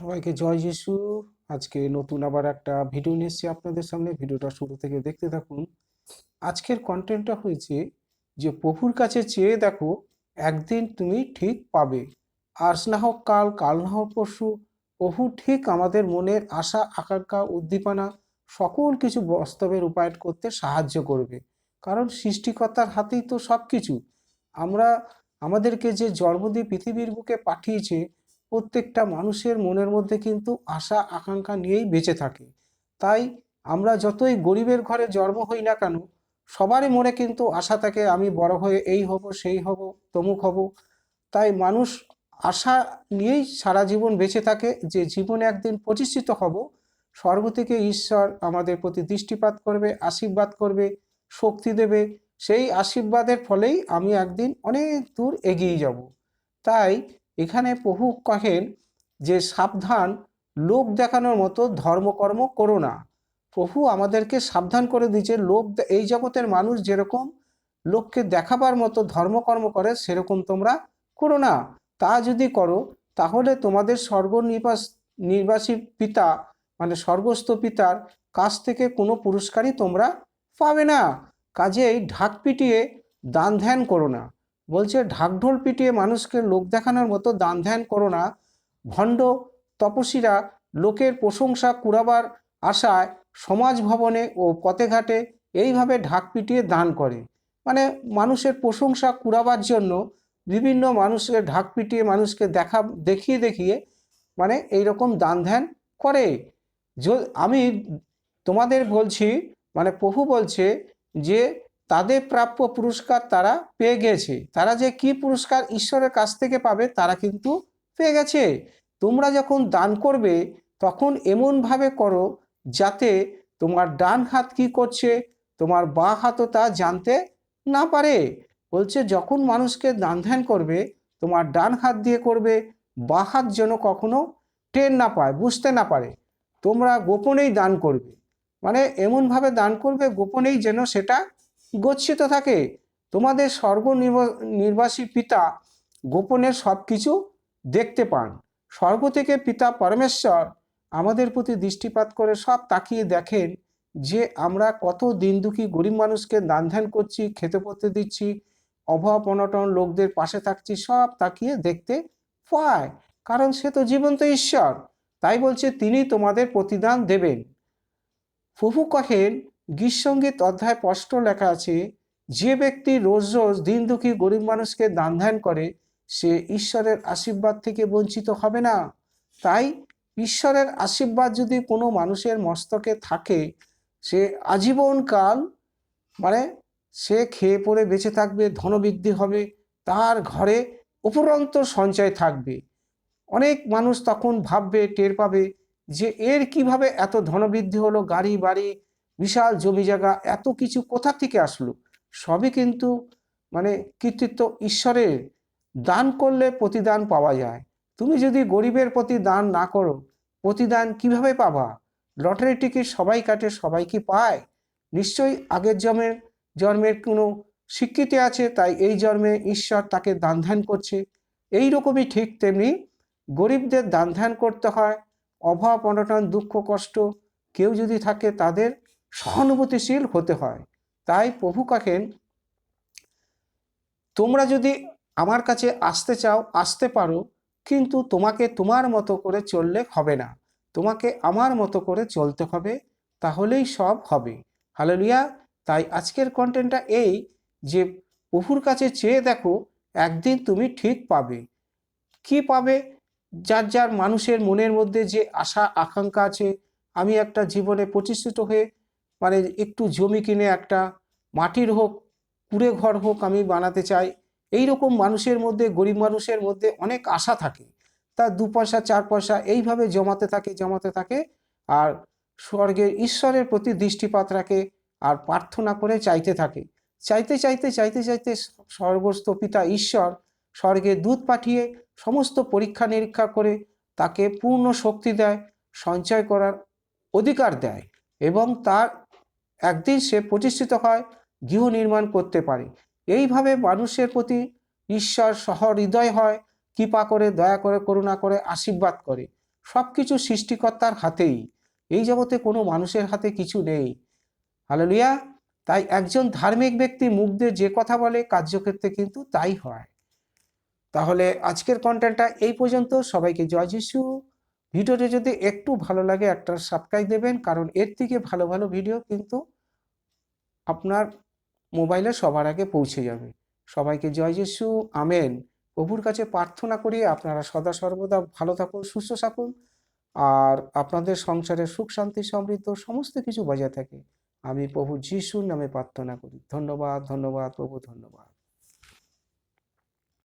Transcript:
সবাইকে জয় যিশু। আজকে নতুন আবার একটা ভিডিও নিয়ে এসেছি আপনাদের সামনে। ভিডিওটা শুরু থেকে দেখতে থাকুন। আজকের কন্টেন্টটা হয়েছে যে প্রভুর কাছে চেয়ে দেখো, একদিন তুমি ঠিক পাবে। আজ না হোক কাল কাল না হোক পরশু, প্রভু ঠিক আমাদের মনের আশা, আকাঙ্ক্ষা, উদ্দীপনা, সকল কিছু বাস্তবে রূপায়ণ করতে সাহায্য করবে। কারণ সৃষ্টিকর্তার হাতেই তো সব কিছু আমরা আমাদেরকে যে জন্ম দিয়ে পৃথিবীর বুকে পাঠিয়েছে প্রত্যেকটা মানুষের মনের মধ্যে কিন্তু আশা, আকাঙ্ক্ষা নিয়েই বেঁচে থাকে। তাই আমরা যতই গরিবের ঘরে জন্ম হই না কেন, সবারই মনে কিন্তু আশা থাকে, আমি বড় হয়ে এই হব, সেই হব, তমুক হব। তাই মানুষ আশা নিয়েই সারা জীবন বেঁচে থাকে যে জীবনে একদিন প্রতিষ্ঠিত হব। স্বর্গ থেকে ঈশ্বর আমাদের প্রতি দৃষ্টিপাত করবে, আশীর্বাদ করবে, শক্তি দেবে। সেই আশীর্বাদের ফলেই আমি একদিন অনেক দূর এগিয়ে যাব। তাই এখানে প্রভু কহেন যে সাবধান লোক দেখানোর মতো ধর্মকর্ম করো না। প্রভু আমাদেরকে সাবধান করে দিয়েছে। লোক এই জগতের মানুষ যেরকম লোককে দেখাবার মতো ধর্মকর্ম করে, সেরকম তোমরা করো না। তা যদি করো, তাহলে তোমাদের স্বর্গ নির্বাসী পিতা মানে স্বর্গস্থ পিতার কাছ থেকে কোনো পুরস্কারই তোমরা পাবে না। কাজেই ঢাক পিটিয়ে দান ধ্যান করো না। বলছে ঢাকঢোল পিটিয়ে মানুষকে লোক দেখানোর মতো দান ধ্যান করো না। ভণ্ড তপসীরা লোকের প্রশংসা কুড়াবার আশায় সমাজ ভবনে ও পথে ঘাটে এইভাবে ঢাক পিটিয়ে দান করে। মানে মানুষের প্রশংসা কুড়াবার জন্য বিভিন্ন মানুষকে ঢাক পিটিয়ে মানুষকে দেখা, দেখিয়ে দেখিয়ে মানে এই রকম দান ধ্যান করে। আমি তোমাদের বলছি মানে প্রভু বলছে যে তাদের প্রাপ্য পুরস্কার তারা পেয়ে গেছে। তারা যে কি পুরস্কার ঈশ্বরের কাছ থেকে পাবে, তারা কিন্তু পেয়ে গেছে। তোমরা যখন দান করবে, তখন এমনভাবে করো যাতে তোমার ডান হাত কি করছে, তোমার বাঁ হাতও তা জানতে না পারে। বলছে, যখন মানুষকে দান ধ্যান করবে, তোমার ডান হাত দিয়ে করবে, বাঁ হাত যেন কখনো টের না পায়, বুঝতে না পারে। তোমরা গোপনেই দান করবে। মানে এমনভাবে দান করবে, গোপনেই যেন সেটা গচ্ছিত থাকে। তোমাদের স্বর্গ নির্বাসী পিতা গোপনের সব কিছু দেখতে পান। স্বর্গ থেকে পিতা পরমেশ্বর আমাদের প্রতি দৃষ্টিপাত করে সব তাকিয়ে দেখেন যে আমরা কত দিন দুঃখী গরিব মানুষকে দান ধ্যান করছি, খেতে পড়তে দিচ্ছি, অভাব অনটন লোকদের পাশে থাকছি, সব তাকিয়ে দেখতে পায়। কারণ সে তো জীবন্ত ঈশ্বর। তাই বলছে তিনি তোমাদের প্রতিদান দেবেন। প্রভু কহেন গীতসঙ্গীত অধ্যায় স্পষ্ট লেখা আছে, যে ব্যক্তি রোজ রোজ দিন দুঃখী গরিব মানুষকে দান ধ্যান করে, সে ঈশ্বরের আশীর্বাদ থেকে বঞ্চিত হবে না। তাই ঈশ্বরের আশীর্বাদ যদি কোনো মানুষের মস্তকে থাকে, সে আজীবনকাল মানে সে খেয়ে পড়ে বেঁচে থাকবে, ধনবৃদ্ধি হবে, তার ঘরে উপরন্ত সঞ্চয় থাকবে। অনেক মানুষ তখন ভাববে, টের পাবে যে এর কীভাবে এত ধনবৃদ্ধি হলো, গাড়ি, বাড়ি বিশাল জমি জায়গা, এত কিছু কোথা থেকে আসলো? সবই কিন্তু মানে কৃতিত্ব ঈশ্বরের। দান করলে প্রতিদান পাওয়া যায়। তুমি যদি গরিবের প্রতি দান না করো, প্রতিদান কীভাবে পাবা? লটারি টিকিট সবাই কাটে, সবাই কি পায়? নিশ্চয়ই আগের জন্মের জন্মের কোনো স্বীকৃতি আছে, তাই এই জন্মে ঈশ্বর তাকে দান ধ্যান করছে। এই রকমই ঠিক তেমনি গরিবদের দান ধ্যান করতে হয়। অভাব, অনটন, দুঃখ, কষ্ট কেউ যদি থাকে তাদের সহানুভূতিশীল হতে হয়। তাই প্রভু কাকেন, তোমরা যদি আমার কাছে আসতে চাও, আসতে পারো, কিন্তু তোমাকে তোমার মতো করে চললে হবে না। তোমাকে আমার মতো করে চলতে হবে, তাহলেই সব হবে। হালেলুয়া। তাই আজকের কন্টেন্টটা এই যে, প্রভুর কাছে চেয়ে দেখো, একদিন তুমি ঠিক পাবে। কি পাবে? যার যার মানুষের মনের মধ্যে যে আশা, আকাঙ্ক্ষা আছে, আমি একটা জীবনে প্রতিষ্ঠিত হয়ে মানে একটু জমি কিনে একটা মাটির হোক, কুড়ে ঘর হোক আমি বানাতে চাই। এই রকম মানুষের মধ্যে, গরিব মানুষের মধ্যে অনেক আশা থাকে। তার দু পয়সা, চার পয়সা এইভাবে জমাতে থাকে জমাতে থাকে। আর স্বর্গের ঈশ্বরের প্রতি দৃষ্টিপাত রাখে আর প্রার্থনা করে চাইতে থাকে। চাইতে চাইতে চাইতে চাইতে স্বর্গস্থ পিতা ঈশ্বর স্বর্গে দুধ পাঠিয়ে সমস্ত পরীক্ষা নিরীক্ষা করে তাকে পূর্ণ শক্তি দেয়, সঞ্চয় করার অধিকার দেয় এবং তার একদিন সে প্রতিষ্ঠিত হয়, গৃহ নির্মাণ করতে পারে। এইভাবে মানুষের প্রতি ঈশ্বর সহৃদয় হয়, কৃপা করে, দয়া করে, করুণা করে, আশীর্বাদ করে। সব কিছু সৃষ্টিকর্তার হাতেই। এই জগতে কোনো মানুষের হাতে কিছু নেই। হালেলুয়া! তাই একজন ধার্মিক ব্যক্তি মুখ দিয়ে যে কথা বলে, কার্যক্ষেত্রে কিন্তু তাই হয়। তাহলে আজকের কন্টেন্টটা এই পর্যন্ত। সবাইকে জয় যিশু। ভিডিওটি যদি একটু ভালো লাগে একটা সাবস্ক্রাইব দেবেন, কারণ এর থেকে ভালো ভালো ভিডিও কিন্তু আপনার মোবাইলে সবার আগে পৌঁছে যাবে। সবাইকে জয় যিশু, আমেন। প্রভুর কাছে প্রার্থনা করি আপনারা সদা সর্বদা ভালো থাকুন, সুস্থ থাকুন, আর আপনাদের সংসারে সুখ, শান্তি, সমৃদ্ধ সমস্ত কিছু বজায় থাকে। আমি প্রভু যিশুর নামে প্রার্থনা করি। ধন্যবাদ ধন্যবাদ, প্রভু ধন্যবাদ।